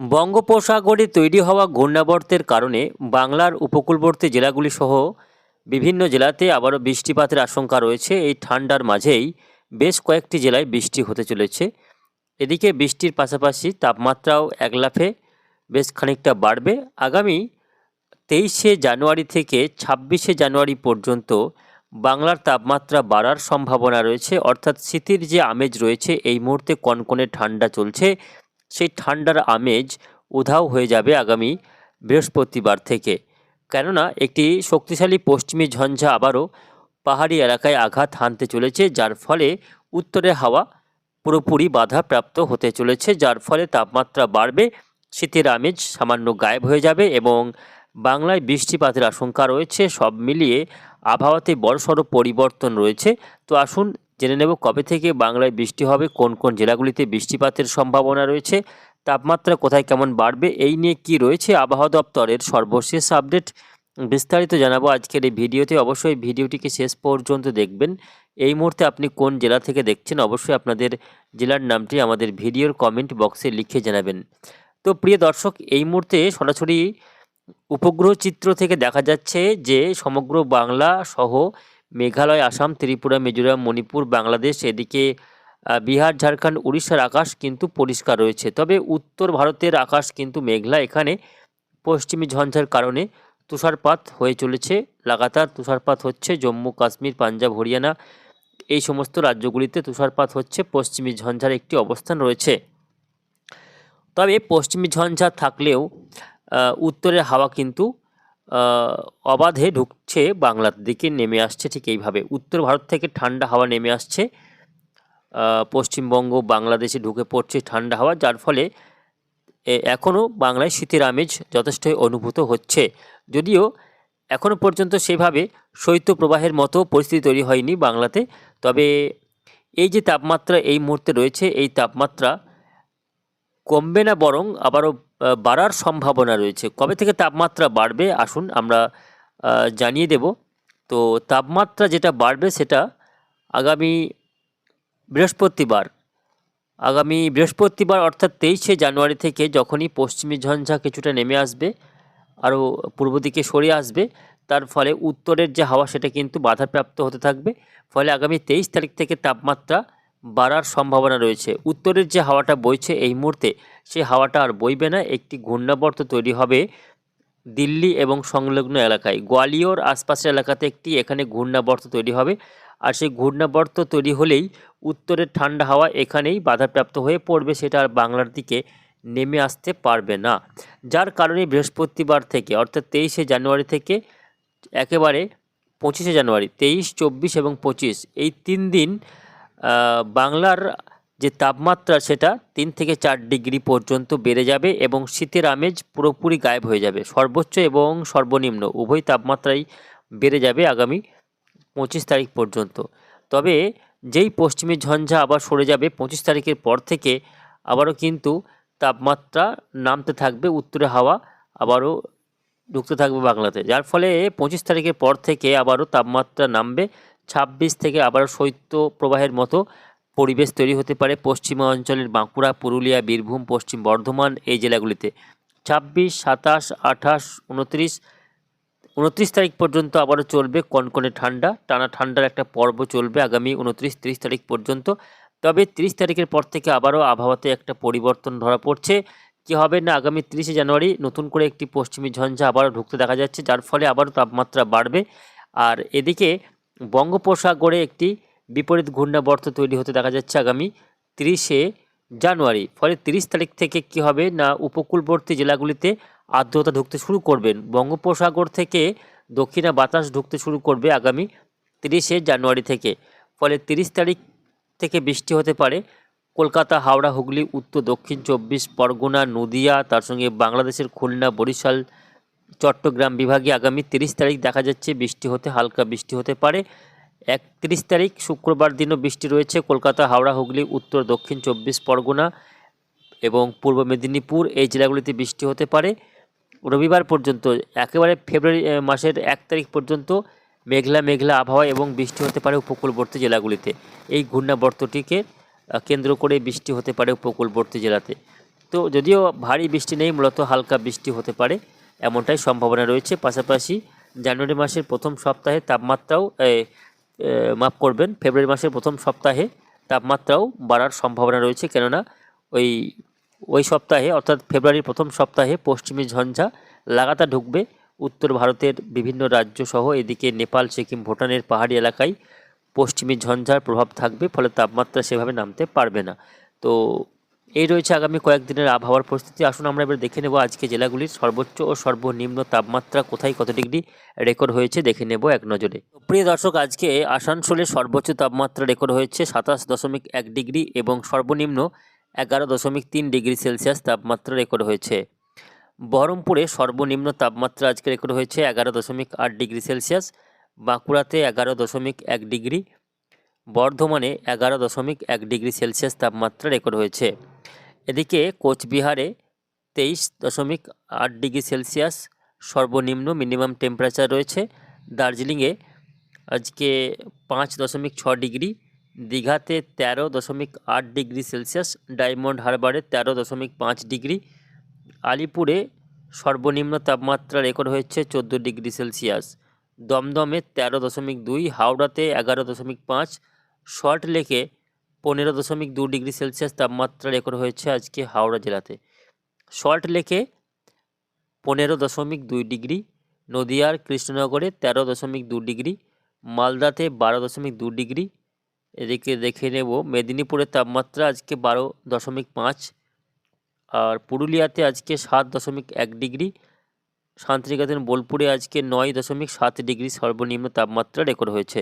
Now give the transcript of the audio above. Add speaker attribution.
Speaker 1: বঙ্গোপসাগরে তৈরি হওয়া ঘূর্ণাবর্তের কারণে বাংলার উপকূলবর্তী জেলাগুলি সহ বিভিন্ন জেলাতে আবারও বৃষ্টিপাতের আশঙ্কা রয়েছে। এই ঠান্ডার মাঝেই বেশ কয়েকটি জেলায় বৃষ্টি হতে চলেছে। এদিকে বৃষ্টির পাশাপাশি তাপমাত্রাও এক লাফে বেশ খানিকটা বাড়বে। আগামী তেইশে জানুয়ারি থেকে ছাব্বিশে জানুয়ারি পর্যন্ত বাংলার তাপমাত্রা বাড়ার সম্ভাবনা রয়েছে। অর্থাৎ শীতের যে আমেজ রয়েছে, এই মুহূর্তে কনকনে ঠান্ডা চলছে। সেই ঠান্ডার আমেজ উধাও হয়ে যাবে আগামী বৃহস্পতিবার থেকে। কেননা, একটি শক্তিশালী পশ্চিমী ঝঞ্ঝা আবারও পাহাড়ি এলাকায় আঘাত হানতে চলেছে, যার ফলে উত্তরে হাওয়া পুরোপুরি বাধাপ্রাপ্ত হতে চলেছে, যার ফলে তাপমাত্রা বাড়বে, শীতের আমেজ সামান্য গায়েব হয়ে যাবে এবং বাংলায় বৃষ্টিপাতের আশঙ্কা রয়েছে। সব মিলিয়ে আবহাওয়াতে বড়সড় পরিবর্তন রয়েছে। তো আসুন জেনে নেব কবে থেকে বাংলায় বৃষ্টি হবে, কোন কোন জেলাগুলিতে বৃষ্টিপাতের সম্ভাবনা রয়েছে, তাপমাত্রা কোথায় কেমন বাড়বে, এই নিয়ে কি রয়েছে আবহাওয়া দপ্তরের সর্বশেষ আপডেট বিস্তারিত জানাব আজকের এই ভিডিওতে। অবশ্যই ভিডিওটিকে শেষ পর্যন্ত দেখবেন। এই মুহূর্তে আপনি কোন জেলা থেকে দেখছেন, অবশ্যই আপনাদের জেলার নামটি আমাদের ভিডিওর কমেন্ট বক্সে লিখে জানাবেন। তো প্রিয় দর্শক, এই মুহূর্তে সরাসরি উপগ্রহ চিত্র থেকে দেখা যাচ্ছে যে সমগ্র বাংলা সহ মেঘালয়, আসাম, ত্রিপুরা, মিজোরাম, মণিপুর, বাংলাদেশ, এদিকে বিহার, ঝাড়খণ্ড, উড়িষ্যার আকাশ কিন্তু পরিষ্কার রয়েছে। তবে উত্তর ভারতের আকাশ কিন্তু মেঘলা। এখানে পশ্চিমী ঝঞ্ঝার কারণে তুষারপাত হয়ে চলেছে। লাগাতার তুষারপাত হচ্ছে জম্মু, কাশ্মীর, পাঞ্জাব, হরিয়ানা। এই সমস্ত রাজ্যগুলিতে তুষারপাত হচ্ছে। পশ্চিমী ঝঞ্ঝার একটি অবস্থান রয়েছে। তবে পশ্চিমী ঝঞ্ঝা থাকলেও উত্তরের হাওয়া কিন্তু অবাধে ঢুকছে বাংলার দিকে, নেমে আসছে ঠিক এইভাবে। উত্তর ভারত থেকে ঠান্ডা হাওয়া নেমে আসছে। পশ্চিমবঙ্গ বাংলাদেশে ঢুকে পড়ছে ঠান্ডা হাওয়া, যার ফলে এখনও বাংলায় শীতের আমেজ যথেষ্টই অনুভূত হচ্ছে। যদিও এখনও পর্যন্ত সেভাবে শৈত্যপ্রবাহের মতো পরিস্থিতি তৈরি হয়নি বাংলাতে। তবে এই যে তাপমাত্রা এই মুহূর্তে রয়েছে, এই তাপমাত্রা কমবে না বরং আবারও বাড়ার সম্ভাবনা রয়েছে। কবে থেকে তাপমাত্রা বাড়বে? আসুন আমরা জানিয়ে দেব। তো তাপমাত্রা যেটা বাড়বে সেটা আগামী বৃহস্পতিবার। আগামী বৃহস্পতিবার অর্থাৎ তেইশে জানুয়ারি থেকে যখনই পশ্চিমী ঝঞ্ঝা কিছুটা নেমে আসবে, আরও পূর্ব দিকে সরে আসবে, তার ফলে উত্তরের যে হাওয়া সেটা কিন্তু বাধাপ্রাপ্ত হতে থাকবে। ফলে আগামী তেইশ তারিখ থেকে তাপমাত্রা বাড়ার সম্ভাবনা রয়েছে। উত্তরের যে হাওয়াটা বইছে এই মুহূর্তে সেই হাওয়াটা আর বইবে না। একটি ঘূর্ণাবর্ত তৈরি হবে দিল্লি এবং সংলগ্ন এলাকায়। গোয়ালিয়র আশপাশের এলাকাতে একটি এখানে ঘূর্ণাবর্ত তৈরি হবে। আর সেই ঘূর্ণাবর্ত তৈরি হলেই উত্তরের ঠান্ডা হাওয়া এখানেই বাধাপ্রাপ্ত হয়ে পড়বে, সেটা আর বাংলার দিকে নেমে আসতে পারবে না। যার কারণে বৃহস্পতিবার থেকে, অর্থাৎ তেইশে জানুয়ারি থেকে একেবারে পঁচিশে জানুয়ারি, তেইশ, চব্বিশ এবং পঁচিশ, এই তিন দিন বাংলার যে তাপমাত্রা সেটা তিন থেকে চার ডিগ্রি পর্যন্ত বেড়ে যাবে এবং শীতের আমেজ পুরোপুরি গায়েব হয়ে যাবে। সর্বোচ্চ এবং সর্বনিম্ন উভয় তাপমাত্রাই বেড়ে যাবে আগামী পঁচিশ তারিখ পর্যন্ত। তবে যেই পশ্চিমী ঝঞ্ঝা আবার সরে যাবে, পঁচিশ তারিখের পর থেকে আবারও কিন্তু তাপমাত্রা নামতে থাকবে, উত্তরে হাওয়া আবারও ঢুকতে থাকবে বাংলাতে। যার ফলে পঁচিশ তারিখের পর থেকে আবারও তাপমাত্রা নামবে ছাব্বিশ থেকে আবারও শৈত্য প্রবাহের মতো পরিবেশ তৈরি হতে পারে পশ্চিমা অঞ্চলের বাঁকুড়া, পুরুলিয়া, বীরভূম, পশ্চিম বর্ধমান এই জেলাগুলিতে। ছাব্বিশ, সাতাশ, আঠাশ, উনত্রিশ উনত্রিশ তারিখ পর্যন্ত আবারও চলবে কনকনে ঠান্ডা। টানা ঠান্ডার একটা পর্ব চলবে আগামী উনত্রিশ, তিরিশ তারিখ পর্যন্ত। তবে তিরিশ তারিখের পর থেকে আবারও আবহাওয়াতে একটা পরিবর্তন ধরা পড়ছে। কি হবে না, আগামী তিরিশে জানুয়ারি নতুন করে একটি পশ্চিমী ঝঞ্ঝা আবারও ঢুকতে দেখা যাচ্ছে, যার ফলে আবারও তাপমাত্রা বাড়বে। আর এদিকে বঙ্গোপসাগরে একটি বিপরীত ঘূর্ণাবর্ত তৈরি হতে দেখা যাচ্ছে আগামী তিরিশে জানুয়ারি। ফলে তিরিশ তারিখ থেকে কি হবে না উপকূলবর্তী জেলাগুলিতে আর্দ্রতা ঢুকতে শুরু করবেন? বঙ্গোপসাগর থেকে দক্ষিণা বাতাস ঢুকতে শুরু করবে আগামী তিরিশে জানুয়ারি থেকে। ফলে তিরিশ তারিখ থেকে বৃষ্টি হতে পারে কলকাতা, হাওড়া, হুগলি, উত্তর, দক্ষিণ চব্বিশ, পরগনা, নদিয়া, তার সঙ্গে বাংলাদেশের খুলনা, বরিশাল চট্টগ্রাম বিভাগে আগামী তিরিশ তারিখ দেখা যাচ্ছে বৃষ্টি হতে, হালকা বৃষ্টি হতে পারে। একত্রিশ তারিখ শুক্রবার দিনও বৃষ্টি রয়েছে, কলকাতা, হাওড়া, হুগলি, উত্তর, দক্ষিণ চব্বিশ পরগনা এবং পূর্ব মেদিনীপুর। এই জেলাগুলিতে বৃষ্টি হতে পারে। রবিবার পর্যন্ত, একেবারে ফেব্রুয়ারি মাসের এক তারিখ পর্যন্ত মেঘলা মেঘলা আবহাওয়া এবং বৃষ্টি হতে পারে উপকূলবর্তী জেলাগুলিতে। এই ঘূর্ণাবর্তটিকে কেন্দ্র করে বৃষ্টি হতে পারে উপকূলবর্তী জেলাতে। তো যদিও ভারী বৃষ্টি নেই, মূলত হালকা বৃষ্টি হতে পারে। এমনটাই সম্ভাবনা রয়েছে। পাশাপাশি জানুয়ারি মাসের প্রথম সপ্তাহে তাপমাত্রাও মাফ করবেন, ফেব্রুয়ারি মাসের প্রথম সপ্তাহে তাপমাত্রাও বাড়ার সম্ভাবনা রয়েছে। কেননা ওই ওই সপ্তাহে, অর্থাৎ ফেব্রুয়ারির প্রথম সপ্তাহে পশ্চিমী ঝঞ্ঝা লাগাতার ঢুকবে। উত্তর ভারতের বিভিন্ন রাজ্য সহ এদিকে নেপাল, সিকিম, ভুটানের পাহাড়ি এলাকায় পশ্চিমী ঝঞ্ঝার প্রভাব থাকবে, ফলে তাপমাত্রা সেভাবে নামতে পারবে না। তো এই রয়েছে আগামী কয়েকদিনের আবহাওয়ার পরিস্থিতি। আসুন আমরা এবার দেখে নেব আজকে জেলাগুলির সর্বোচ্চ ও সর্বনিম্ন তাপমাত্রা কোথায়, কত ডিগ্রি রেকর্ড হয়েছে দেখে নেব এক নজরে। প্রিয় দর্শক, আজকে আসানসোলের সর্বোচ্চ তাপমাত্রা রেকর্ড হয়েছে সাতাশ দশমিক এক ডিগ্রি এবং সর্বনিম্ন এগারো দশমিক তিন ডিগ্রি সেলসিয়াস তাপমাত্রা রেকর্ড হয়েছে। বহরমপুরে সর্বনিম্ন তাপমাত্রা আজকে রেকর্ড হয়েছে এগারো দশমিক আট ডিগ্রি সেলসিয়াস, বাঁকুড়াতে এগারো দশমিক এক ডিগ্রি, বর্ধমানে এগারো দশমিক এক ডিগ্রি সেলসিয়াস তাপমাত্রা রেকর্ড হয়েছে। এদিকে কোচবিহারে তেইশ দশমিক আট ডিগ্রি সেলসিয়াস সর্বনিম্ন মিনিমাম টেম্পারেচার রয়েছে। দার্জিলিংয়ে আজকে পাঁচ দশমিক ছ ডিগ্রি, দীঘাতে তেরো দশমিক আট ডিগ্রি সেলসিয়াস, ডায়মন্ড হারবারে তেরো দশমিক পাঁচ ডিগ্রি, আলিপুরে সর্বনিম্ন তাপমাত্রা রেকর্ড হয়েছে চোদ্দ ডিগ্রি সেলসিয়াস। দমদমে তেরো দশমিক দুই, হাওড়াতে এগারো দশমিক পাঁচ, সল্ট লেকে পনেরো দশমিক দু ডিগ্রি সেলসিয়াস তাপমাত্রা রেকর্ড হয়েছে আজকে হাওড়া জেলাতে। সল্ট লেকে পনেরো দশমিক দুই ডিগ্রি, নদিয়ার কৃষ্ণনগরে তেরো দশমিক দু ডিগ্রি, মালদাতে বারো দশমিক দু ডিগ্রি। এদিকে দেখে নেব, মেদিনীপুরের তাপমাত্রা আজকে বারো দশমিক পাঁচ আর পুরুলিয়াতে আজকে সাত দশমিক এক ডিগ্রি। শান্তিনিকেতন, বোলপুরে আজকে নয় দশমিক সাত ডিগ্রি সর্বনিম্ন তাপমাত্রা রেকর্ড হয়েছে।